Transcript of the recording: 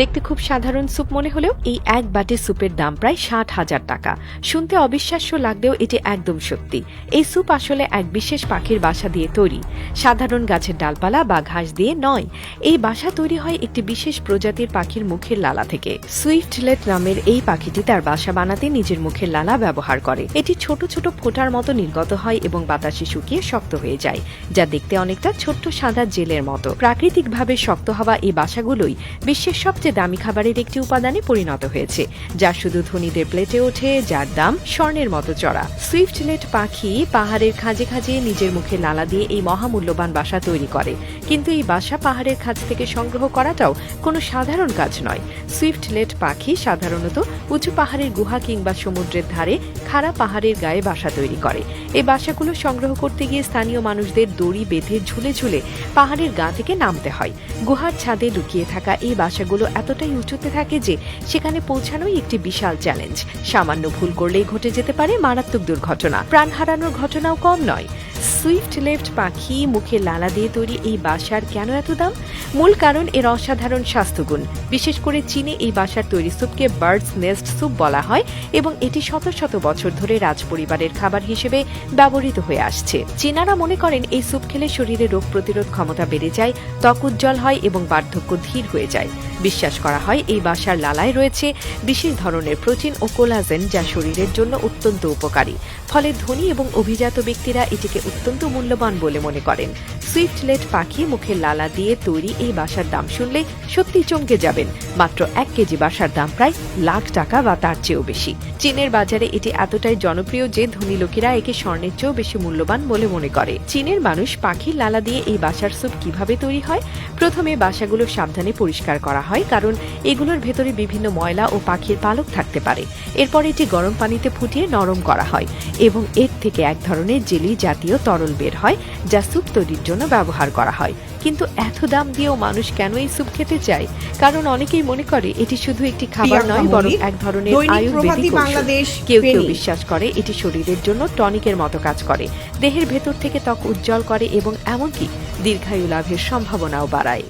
দেখতে খুব সাধারণ স্যুপ মনে হলেও এই এক বাটি স্যুপের দাম প্রায় ষাট হাজার টাকা। শুনতে অবিশ্বাস্য লাগলেও এটি একদম সত্যি। এই স্যুপ আসলে এক বিশেষ পাখির বাসা দিয়ে তৈরি। সাধারণ গাছের ডালপালা বা ঘাস দিয়ে নয়। এই বাসা তৈরি হয় একটি বিশেষ প্রজাতির পাখির মুখের লালা থেকে। সুইফটলেট নামের এই পাখিটি তার বাসা বানাতে নিজের মুখের লালা ব্যবহার করে। এটি ছোট ছোট ফোঁটার মতো নির্গত হয় এবং বাতাসে শুকিয়ে শক্ত হয়ে যায়, যা দেখতে অনেকটা ছোট্ট সাদা জেলের মতো। প্রাকৃতিকভাবে শক্ত হওয়া এই বাসাগুলোই বিশ্বের সবচেয়ে দামি খাবারের একটি উপাদানে পরিণত হয়েছে, যা শুধু ধনীদের প্লেটে ওঠে, যার দাম স্বর্ণের মতো চড়া। সুইফটলেট পাখি পাহাড়ের খাঁজে খাঁজে নিজের মুখে লালা দিয়ে এই মহামূল্যবান বাসা তৈরি করে। কিন্তু এই বাসা পাহাড়ের খাঁজ থেকে সংগ্রহ করাটাও কোনো সাধারণ কাজ নয়। সুইফটলেট পাখি সাধারণত উঁচু পাহাড়ের গুহা কিংবা সমুদ্রের ধারে খাড়া পাহাড়ের গায়ে বাসা তৈরি করে। এই বাসাগুলো সংগ্রহ করতে গিয়ে স্থানীয় মানুষদের দড়ি বেঁধে ঝুলে ঝুলে পাহাড়ের গা থেকে নামতে হয়। গুহার ছাদে লুকিয়ে থাকা এই বাসাগুলো এতটাই উঁচুতে থাকে যে সেখানে পৌঁছানোই একটি বিশাল চ্যালেঞ্জ সামান্য ভুল করলেই ঘটে যেতে পারে মারাত্মক দুর্ঘটনা। প্রাণ হারানোর ঘটনাও কম নয়। সুইফট লেফট পাখি মুখে লালা দিয়ে তৈরি এই বাসার কেন এত দাম? মূল কারণ এর অসাধারণ স্বাস্থ্যগুণ। বিশেষ করে চীনে এই বাসার তৈরি স্যুপকে বার্ডস নেস্ট স্যুপ বলা হয় এবং এটি শত শত বছর ধরে রাজপরিবারের খাবার হিসেবে ব্যবহৃত হয়ে আসছে। চীনারা মনে করেন এই স্যুপ খেলে শরীরে রোগ প্রতিরোধ ক্ষমতা বেড়ে যায়, ত্বক উজ্জ্বল হয় এবং বার্ধক্য ধীর হয়ে যায়। বিশ্বাস করা হয়, এই বাসার লালায় রয়েছে বিশেষ ধরনের প্রোটিন ও কোলাজেন যা শরীরের জন্য অত্যন্ত উপকারী। ফলে ধনী এবং অভিজাত ব্যক্তিরা এটিকে অত্যন্ত মূল্যবান বলে মনে করেন। সুইফটলেট পাখি মুখের লালা দিয়ে তৈরি এই বাসার দাম শুনলে সত্যি চমকে যাবেন। মাত্র এক কেজি বাসার দাম প্রায় লাখ টাকা বা তার চেয়েও বেশি। চীনের বাজারে এটি এতটাই জনপ্রিয় যে ধনী লোকেরা একে স্বর্ণের চেয়েও বেশি মূল্যবান বলে মনে করে। চীনের মানুষ পাখির লালা দিয়ে এই বাসার স্যুপ কীভাবে তৈরি হয়? প্রথমে বাসাগুলো সাবধানে পরিষ্কার করা হয় কারণ এগুলোর ভেতরে বিভিন্ন ময়লা ও পাখির পালক থাকতে পারে। এরপর এটি গরম পানিতে ফুটিয়ে নরম করা হয় এবং এর থেকে এক ধরনের জেলি জাতীয় তরল বের হয় যা স্যুপ তৈরির জন্য ব্যবহার করা হয়। কিন্তু এত দাম দিয়েও মানুষ কেন এই স্যুপ খেতে চায়? কারণ অনেকেই মনে করে এটি শুধু একটি খাবার নয় বরং এক ধরনের আয়ুর্বেদিক কেউ কেউ বিশ্বাস করে এটি শরীরের জন্য টনিকের মতো কাজ করে। দেহের ভেতর থেকে ত্বক উজ্জ্বল করে এবং এমনকি দীর্ঘায়ু লাভের সম্ভাবনাও বাড়ায়।